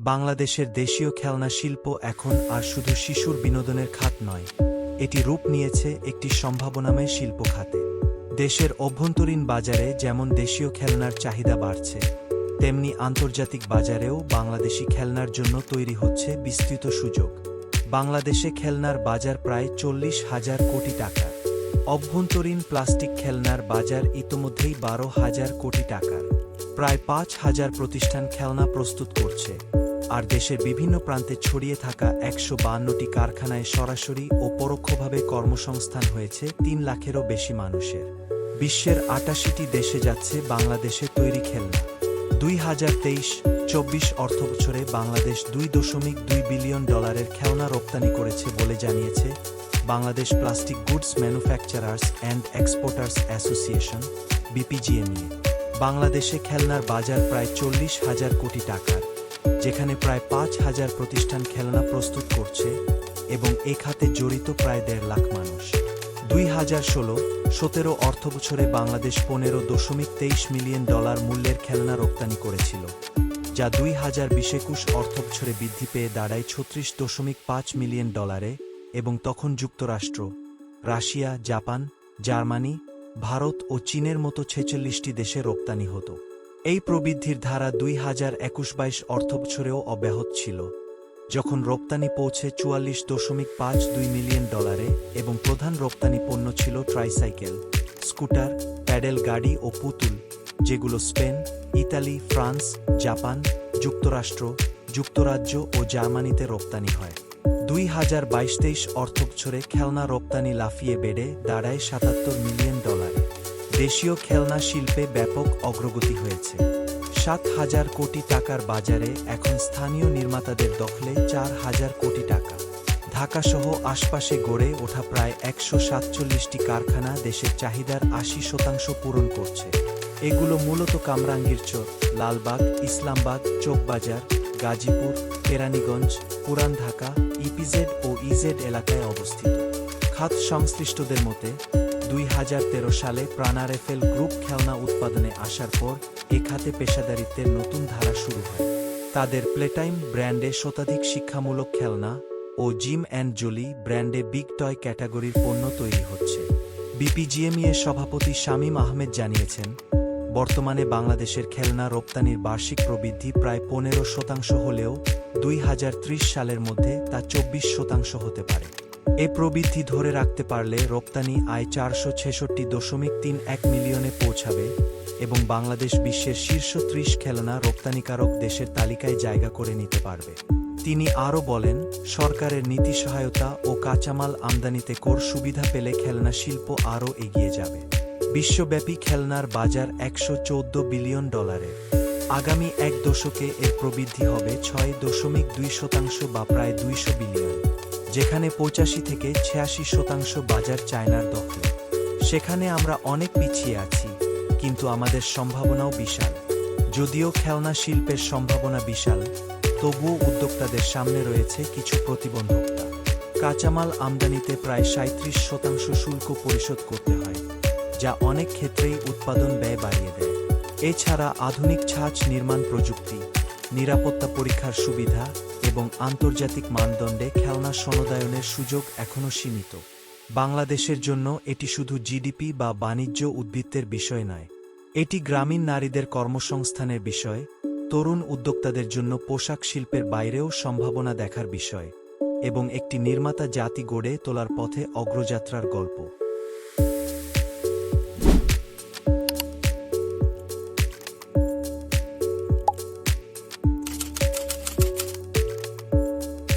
বাংলাদেশের দেশীয় খেলনা শিল্প এখন আর শুধু শিশুর বিনোদনের খাত নয়, এটি রূপ নিয়েছে একটি সম্ভাবনাময় শিল্প খাতে। দেশের অভ্যন্তরীণ বাজারে যেমন দেশীয় খেলনার চাহিদা বাড়ছে, তেমনি আন্তর্জাতিক বাজারেও বাংলাদেশি খেলনার জন্য তৈরি হচ্ছে বিস্তৃত সুযোগ। বাংলাদেশে খেলনার বাজার প্রায় চল্লিশ হাজার কোটি টাকা। অভ্যন্তরীণ প্লাস্টিক খেলনার বাজার ইতোমধ্যেই বারো হাজার কোটি টাকার। প্রায় পাঁচ হাজার প্রতিষ্ঠান খেলনা প্রস্তুত করছে। আর দেশের বিভিন্ন প্রান্তে ছড়িয়ে থাকা একশো বান্নটি কারখানায় সরাসরি ও পরোক্ষভাবে কর্মসংস্থান হয়েছে তিন লাখেরও বেশি মানুষের। বিশ্বের আটাশিটি দেশে যাচ্ছে বাংলাদেশে তৈরি খেলনা। দুই হাজার তেইশ, চব্বিশ অর্থবছরে বাংলাদেশ দুই দশমিক দুই বিলিয়ন ডলারের খেলনা রপ্তানি করেছে বলে জানিয়েছে Bangladesh plastic goods manufacturers and exporters association BPGMEA বাংলাদেশে খেলনার বাজার প্রায় চল্লিশ হাজার কোটি টাকার। যেখানে প্রায় পাঁচ হাজার প্রতিষ্ঠান খেলনা প্রস্তুত করছে এবং এ খাতে জড়িত প্রায় দেড় লাখ মানুষ। দুই হাজার ষোলো, সতেরো অর্থবছরে বাংলাদেশ পনেরো দশমিক তেইশ মিলিয়ন ডলার মূল্যের খেলনা রপ্তানি করেছিল, যা দুই হাজার বিশ একুশ অর্থবছরে বৃদ্ধি পেয়ে দাঁড়ায় ছত্রিশ দশমিক পাঁচ মিলিয়ন ডলারে এবং তখন যুক্তরাষ্ট্র, রাশিয়া, জাপান, জার্মানি, ভারত ও চীনের মতো ছেচল্লিশটি দেশে রপ্তানি হতো। এই প্রবৃদ্ধির ধারা দুই হাজার একুশ বাইশ অর্থবছরেও অব্যাহত ছিল। যখন রপ্তানি পৌঁছে চুয়াল্লিশ দশমিক পাঁচ দুই মিলিয়ন ডলারে এবং প্রধান রপ্তানি পণ্য ছিল ট্রাইসাইকেল, স্কুটার, প্যাডেল গাড়ি ও পুতুল, যেগুলো স্পেন, ইতালি, ফ্রান্স, জাপান, যুক্তরাষ্ট্র, যুক্তরাজ্য ও জার্মানিতে রপ্তানি হয়। দুই হাজার বাইশ তেইশ অর্থবছরে খেলনা রপ্তানি লাফিয়ে বেড়ে দাঁড়ায় সাতাত্তর মিলিয়ন ডলার। দেশীয় খেলনা শিল্পে ব্যাপক অগ্রগতি হয়েছে। সাত হাজার কোটি টাকার বাজারে এখন স্থানীয় নির্মাতাদের দখলে চার হাজার কোটি টাকা। ঢাকাসহ আশপাশে গড়ে ওঠা প্রায় একশো সাতচল্লিশটি কারখানা দেশের চাহিদার আশি শতাংশ পূরণ করছে। এগুলো মূলত কামরাঙ্গীরচর লালবাগ ইসলামবাগ চোকবাজার, গাজীপুর, কেরানীগঞ্জ, পুরান ঢাকা, ইপিজেড ও ইজেড এলাকায় অবস্থিত। খাত সংশ্লিষ্টদের মতে দুই হাজার তেরো সালে প্রাণারেফেল গ্রুপ খেলনা উৎপাদনে আসার পর এ খাতে পেশাদারিত্বের নতুন ধারা শুরু হয়। তাদের প্লেটাইম ব্র্যান্ডে শতাধিক শিক্ষামূলক খেলনা ও জিম অ্যান্ড জোলি ব্র্যান্ডে বিগ টয় ক্যাটাগরির পণ্য তৈরি হচ্ছে। বিপিজিএমইএর সভাপতি শামীম আহমেদ জানিয়েছেন, বর্তমানে বাংলাদেশের খেলনা রপ্তানির বার্ষিক প্রবৃদ্ধি প্রায় পনেরো শতাংশ হলেও দুই হাজার ত্রিশ সালের মধ্যে তা চব্বিশ শতাংশ হতে পারে। এ প্রবৃদ্ধি ধরে রাখতে পারলে রপ্তানি আয় চারশো ছেষট্টি দশমিক তিন এক মিলিয়নে পৌঁছাবে এবং বাংলাদেশ বিশ্বের শীর্ষ ত্রিশ খেলনা রপ্তানিকারক দেশের তালিকায় জায়গা করে নিতে পারবে। তিনি আরও বলেন, সরকারের নীতি সহায়তা ও কাঁচামাল আমদানিতে কর সুবিধা পেলে খেলনা শিল্প আরও এগিয়ে যাবে। বিশ্বব্যাপী খেলনার বাজার একশো চৌদ্দ বিলিয়ন ডলারের। আগামী এক দশকে এর প্রবৃদ্ধি হবে ছয় দশমিক দুই শতাংশ বা প্রায় দুইশো বিলিয়ন। যেখানে পঁচাশি থেকে ছিয়াশি শতাংশ বাজার চায়নার দখলে। সেখানে আমরা অনেক পিছিয়ে আছি, কিন্তু আমাদের সম্ভাবনাও বিশাল। যদিও খেলনা শিল্পের সম্ভাবনা বিশাল, তবুও উদ্যোক্তাদের সামনে রয়েছে কিছু প্রতিবন্ধকতা। কাঁচামাল আমদানিতে প্রায় সাঁত্রিশ শতাংশ শুল্ক পরিশোধ করতে হয়, যা অনেক ক্ষেত্রেই উৎপাদন ব্যয় বাড়িয়ে দেয়। এছাড়া আধুনিক ছাঁচ নির্মাণ প্রযুক্তি, নিরাপত্তা পরীক্ষার সুবিধা এবং আন্তর্জাতিক মানদণ্ডে খেলনা সনদায়নের সুযোগ এখনও সীমিত। বাংলাদেশের জন্য এটি শুধু জিডিপি বা বাণিজ্য উদ্বৃত্তের বিষয় নয়, এটি গ্রামীণ নারীদের কর্মসংস্থানের বিষয়, তরুণ উদ্যোক্তাদের জন্য পোশাক শিল্পের বাইরেও সম্ভাবনা দেখার বিষয় এবং একটি নির্মাতা জাতি গড়ে তোলার পথে অগ্রযাত্রার গল্প।